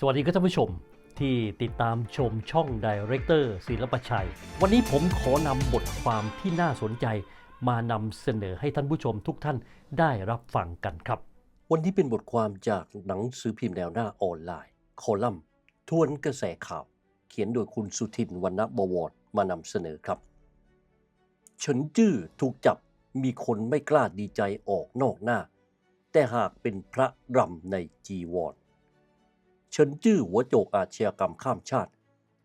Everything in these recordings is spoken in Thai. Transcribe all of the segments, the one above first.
สวัสดีครับท่านผู้ชมที่ติดตามชมช่องดีเรคเตอร์ศิลปชัย วันนี้ผมขอนำบทความที่น่าสนใจ มานำเสนอให้ท่านผู้ชมทุกท่านได้รับฟังกันครับ วันนี้เป็นบทความจากหนังสือพิมพ์แนวหน้าออนไลน์ คอลัมน์ ทวนกระแสข่าว เขียนโดยคุณสุทินวรรณบวรมานำเสนอครับเฉินจื้อถูกจับมีคนไม่กล้าดีใจออกนอกหน้า แต่หากเป็นพระรำในจีวร เฉินจื้อหัวโจกอาชญากรรมข้ามชาติ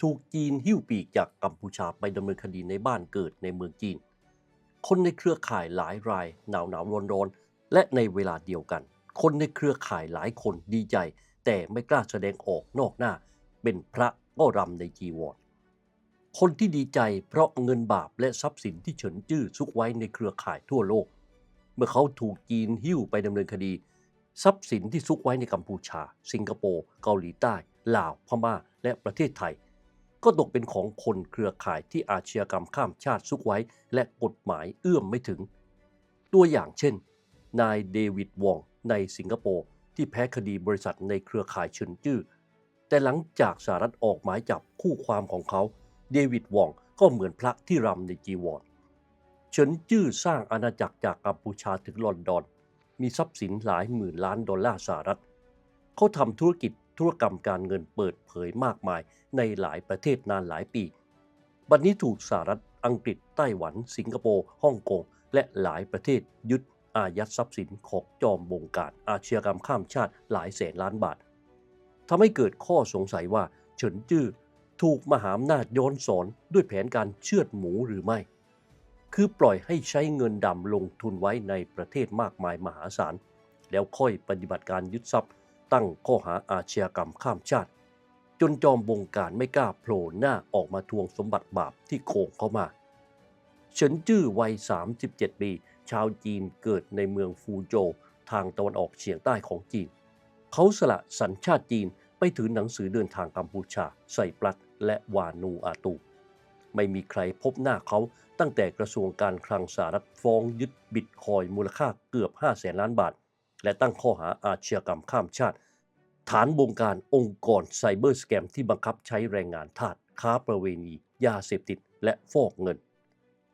ถูกจีนหิ้วปีกจากกัมพูชาไปดำเนินคดีในบ้านเกิดในเมืองจีน คนในเครือข่ายหลายรายหนาวหนาวร้อนร้อนและในเวลาเดียวกัน คนในเครือข่ายหลายคนดีใจ แต่ไม่กล้าแสดงออกนอกหน้า เป็นพระก็รำในจีวรคนที่ดีใจเพราะเงินบาปและทรัพย์สินที่เฉินจื้อซุกไว้ในเครือข่ายทั่วโลก เมื่อเขาถูกจีนหิ้วไปดำเนินคดี ทรัพย์สินที่ซุกไว้ในกัมพูชา สิงคโปร์เกาหลีใต้ ลาวพม่า และประเทศไทย ก็ตกเป็นของคนเครือข่ายที่อาชญากรรมข้ามชาติซุกไว้ และกฎหมายเอื้อมไม่ถึง ตัวอย่างเช่น นายเดวิดวองในสิงคโปร์ที่แพ้คดีบริษัทในเครือข่ายเฉินจื้อแต่หลังจากสหรัฐออกหมายจับคู่ความของเขา เดวิดวองก็เหมือนพระที่รำในจีวรเฉินจื้อสร้างอาณาจักรจากกัมพูชาถึงลอนดอน มีทรัพย์สินหลายหมื่นล้านดอลลาร์สหรัฐ เขาทำธุรกิจธุรกรรมการเงินเปิดเผยมากมายในหลายประเทศนานหลายปี บัดนนี้ถูกสหรัฐอังกฤษ ไต้หวัน สิงคโปร์ ฮ่องกง และหลายประเทศยึดอายัดทรัพย์สินของจอมบงการอาชญากรรมข้ามชาติหลายแสนล้านบาท ทำให้เกิดข้อสงสัยว่า เฉินจื้อถูกมหาอำนาจย้อนสอนด้วยแผนการเชือดหมูหรือไม่ คือปล่อยให้ใช้เงินดำลงทุนไว้ในประเทศมากมายมหาศาล แล้วค่อยปฏิบัติการยึดทรัพย์ ตั้งข้อหาอาชญากรรมข้ามชาติ จนจอมบงการไม่กล้าโผล่หน้าออกมาทวงสมบัติบาปที่โกงเข้ามาเฉินจื้อวัย 37 ปี ชาวจีนเกิดในเมืองฟูโจวทางตะวันออกเฉียงใต้ของจีน เขาสละสัญชาติจีนไปถือหนังสือเดินทางกัมพูชา ใส่ปลัดและวานูอาตู ไม่มีใครพบหน้าเขา ตั้งแต่กระทรวงการคลังสหรัฐฟ้องยึดบิตคอยมูลค่าเกือบ5แสนล้านบาท และตั้งข้อหาอาชญากรรมข้ามชาติ ฐานบงการองค์กรไซเบอร์สแกมที่บังคับใช้แรงงานทาสค้าประเวณี ยาเสพติด และฟอกเงิน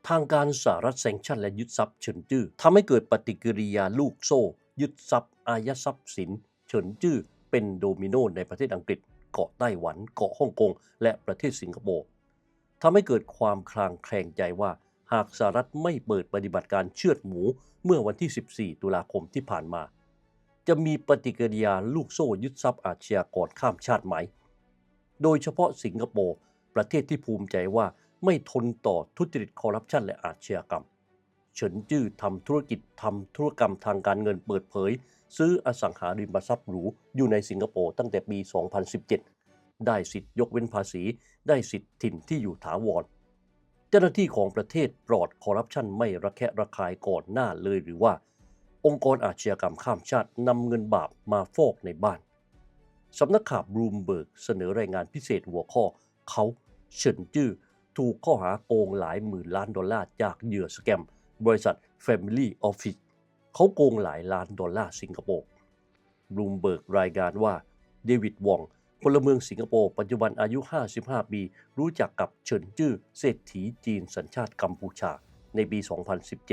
ทางการสหรัฐแซงชั่นและยึดทรัพย์เฉินจื้อทำให้เกิดปฏิกิริยาลูกโซ่ ยึดทรัพย์อายัดทรัพย์สิน เฉินจื้อเป็นโดมิโนในประเทศอังกฤษ เกาะไต้หวัน เกาะฮ่องกง และประเทศสิงคโปร์ ทำให้เกิดความคลางแคลงใจว่า หากสหรัฐไม่เปิดปฏิบัติการเชือดหมูเมื่อวันที่ 14 ตุลาคมที่ผ่านมา จะมีปฏิกิริยาลูกโซ่ยึดทรัพย์อาชญากรข้ามชาติไหม โดยเฉพาะสิงคโปร์ประเทศที่ภูมิใจว่าไม่ทนต่อทุจริตคอร์รัปชันและอาชญากรรมเฉินจื้อทำธุรกิจทำธุรกรรมทางการเงินเปิดเผย ซื้ออสังหาริมทรัพย์หรูอยู่ในสิงคโปร์ตั้งแต่ปี 2017 ได้สิทธิยกเว้นภาษี ได้สิทธิถิ่นที่อยู่ถาวร เจ้าหน้าที่ของประเทศปลอดคอร์รัปชันไม่ระแคะระคายก่อนหน้าเลยหรือว่า องค์กรอาชญากรรมข้ามชาตินำเงินบาปมาฟอกในบ้านสำนักข่าวบลูมเบิร์กเสนอรายงานพิเศษหัวข้อ เขาเฉินจื้อถูกข้อหาโกงหลายหมื่นล้านดอลลาร์จากเหยื่อสแกม บริษัท Family Office เขาโกงหลายล้านดอลลาร์สิงคโปร์บลูมเบิร์กรายงานว่าเดวิดวอง พลเมืองสิงคโปร์ปัจจุบันอายุ 55 ปี รู้จักกับเฉินจื้อเศรษฐีจีนสัญชาติกัมพูชาในปี 2017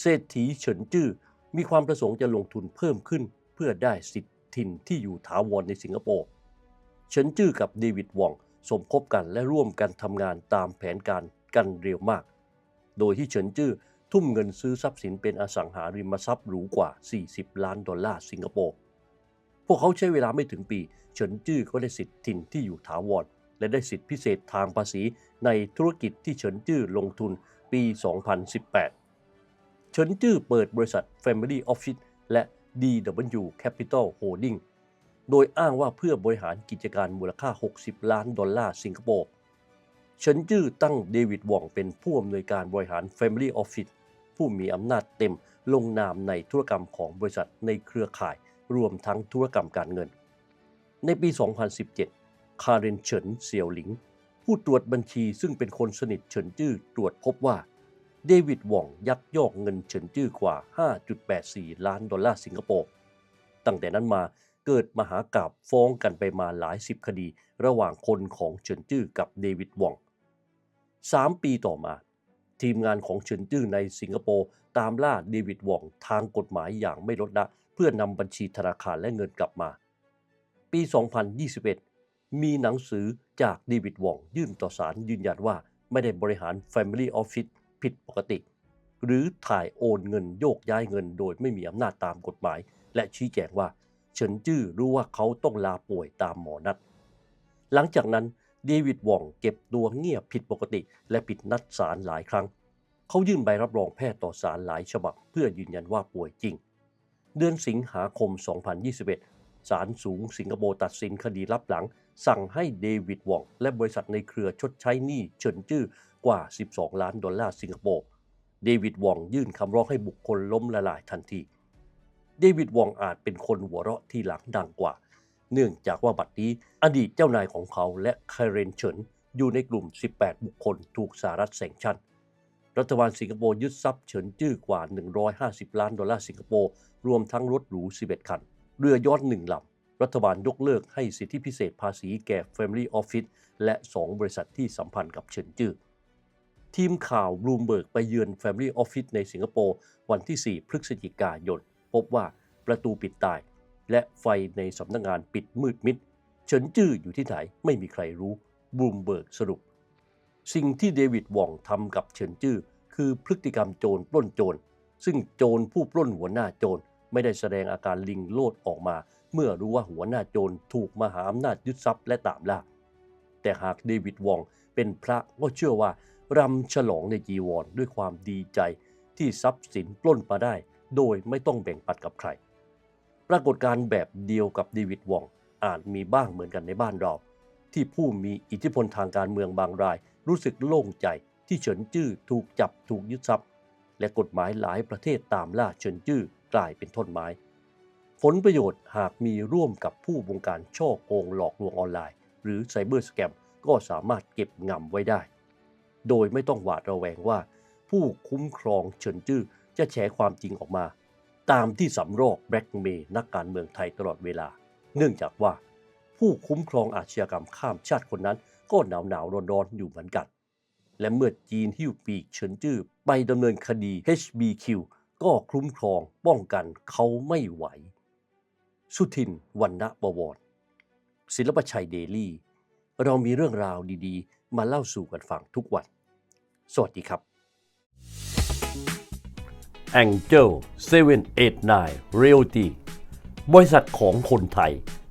เศรษฐีเฉินจื้อมีความประสงค์จะลงทุนเพิ่มขึ้น เพื่อได้สิทธิ์ถิ่นที่อยู่ถาวรในสิงคโปร์ เฉินจื้อกับเดวิดวองสมคบกันและร่วมกันทำงานตามแผนการกันเร็วมาก โดยที่เฉินจื้อทุ่มเงินซื้อทรัพย์สินเป็นอสังหาริมทรัพย์หรูกว่า 40 ล้านดอลลาร์สิงคโปร์ พวกเขาใช้เวลาไม่ถึงปีเฉินจื้อก็ได้สิทธิ์ถิ่นที่อยู่ถาวรและได้สิทธิพิเศษทางภาษีในธุรกิจที่เฉินจื้อลงทุนปี 2018 เฉินจื้อเปิดบริษัท Family Office และ DW Capital Holding โดยอ้างว่าเพื่อบริหารกิจการมูลค่า 60 ล้านดอลลาร์สิงคโปร์ เฉินจื้อตั้งเดวิดวองเป็นผู้อำนวยการบริหาร Family Office ผู้มีอำนาจเต็มลงนามในธุรกรรมของบริษัทในเครือข่าย รวมทั้งธุรกรรมการเงิน ในปี 2017 คาเรนเฉินเสี่ยวหลิง ผู้ตรวจบัญชีซึ่งเป็นคนสนิทเฉินจื้อตรวจพบว่า เดวิดหว่องยักยอกเงินเฉินจื้อกว่า 5.84 ล้านดอลลาร์สิงคโปร์ ตั้งแต่นั้นมาเกิดมหากราบฟ้องกันไปมาหลายสิบคดี ระหว่างคนของเฉินจื้อกับเดวิดหว่องสามปีต่อมา ทีมงานของเฉินจื้อในสิงคโปร์ตามล่าเดวิดหว่องทางกฎหมายอย่างไม่ลดละ พื่อนำบัญชีธนาคารและเงินกลับมา ปี 2021 มีหนังสือจากเดวิดวองยื่นต่อศาลยืนยันว่าไม่ได้บริหาร Family Office ผิดปกติ หรือถ่ายโอนเงินโยกย้ายเงินโดยไม่มีอำนาจตามกฎหมาย และชี้แจงว่าเฉินจื้อรู้ว่าเขาต้องลาป่วยตามหมอนัด หลังจากนั้นเดวิดวองเก็บตัวเงียบผิดปกติ และผิดนัดศาลหลายครั้ง เขายื่นใบรับรองแพทย์ต่อศาลหลายฉบับ เพื่อยืนยันว่าป่วยจริง เดือนสิงหาคม 2021 ศาลสูงสิงคโปร์ตัดสินคดีลับหลัง สั่งให้เดวิดวอง และบริษัทในเครือชดใช้หนี้เฉินจื้อกว่า 12 ล้านดอลลาร์สิงคโปร์ เดวิดวองยื่นคำร้องให้บุคคลล้มละลายทันที เดวิดวองอาจเป็นคนหัวเราะที่หลังดังกว่า เนื่องจากว่าบัดนี้อดีตเจ้านายของเขาและคาเรนเฉินอยู่ในกลุ่ม 18 บุคคลถูกสหรัฐแซงชั่น รัฐบาลสิงคโปร์ยึดทรัพย์เฉินจื้อกว่า 150 ล้านดอลลาร์สิงคโปร์รวมทั้งรถหรู 11 คัน เรือยอทหนึ่งลำ รัฐบาลยกเลิกให้สิทธิพิเศษภาษีแก่ Family Office และ 2 บริษัทที่สัมพันธ์กับเฉินจื้อทีมข่าวบลูมเบิร์กไปเยือน Family Office ในสิงคโปร์วันที่ 4 พฤศจิกายน พบว่าประตูปิดตาย และไฟในสำนักงงานปิดมืดมิด เฉินจื้ออยู่ที่ไหนไม่มีใครรู้บลูมเบิร์กสรุป สิ่งที่เดวิดหว่องทำกับเฉินจื้อคือพฤติกรรมโจรปล้นโจร ซึ่งโจรผู้ปล้นหัวหน้าโจรไม่ได้แสดงอาการลิงโลดออกมา เมื่อรู้ว่าหัวหน้าโจรถูกมหาอำนาจยึดทรัพย์และตามล่าแต่หากเดวิดวองเป็นพระก็เชื่อว่ารำฉลองในจีวรด้วยความดีใจ ที่ทรัพย์สินปล้นมาได้ โดยไม่ต้องแบ่งปันกับใคร ปรากฏการณ์แบบเดียวกับเดวิดวองอาจมีบ้างเหมือนกันในบ้านเรา ที่ผู้มีอิทธิพลทางการเมืองบางราย รู้สึกโล่งใจที่เฉินจื้อถูกจับถูกยึดทรัพย์ และกฎหมายหลายประเทศตามล่าเฉินจื้อกลายเป็นท่อนไม้ ผลประโยชน์หากมีร่วมกับผู้บงการช่อโกงหลอกลวงออนไลน์ หรือไซเบอร์สแกมก็สามารถเก็บงำไว้ได้ โดยไม่ต้องหวาดระแวงว่า ผู้คุ้มครองเฉินจื้อจะแฉความจริงออกมา ตามที่สำรอกแบล็กเมย์นักการเมืองไทยตลอดเวลา เนื่องจากว่า ผู้คุ้มครองอาชญากรรมข้ามชาติคนนั้น ก็หนาวหนาวร้อนร้อนๆอยู่เหมือนกัน และเมื่อจีนหิ้วปีกเฉินจื้อไปดำเนินคดี HBQ ก็คุ้มครองป้องกันเขาไม่ไหว สุทินวันณบวร ศิลปชัยเดลี่ เรามีเรื่องราวดีๆ มาเล่าสู่กันฟังทุกวัน สวัสดีครับ Angel 789 Realty บริษัทของคนไทย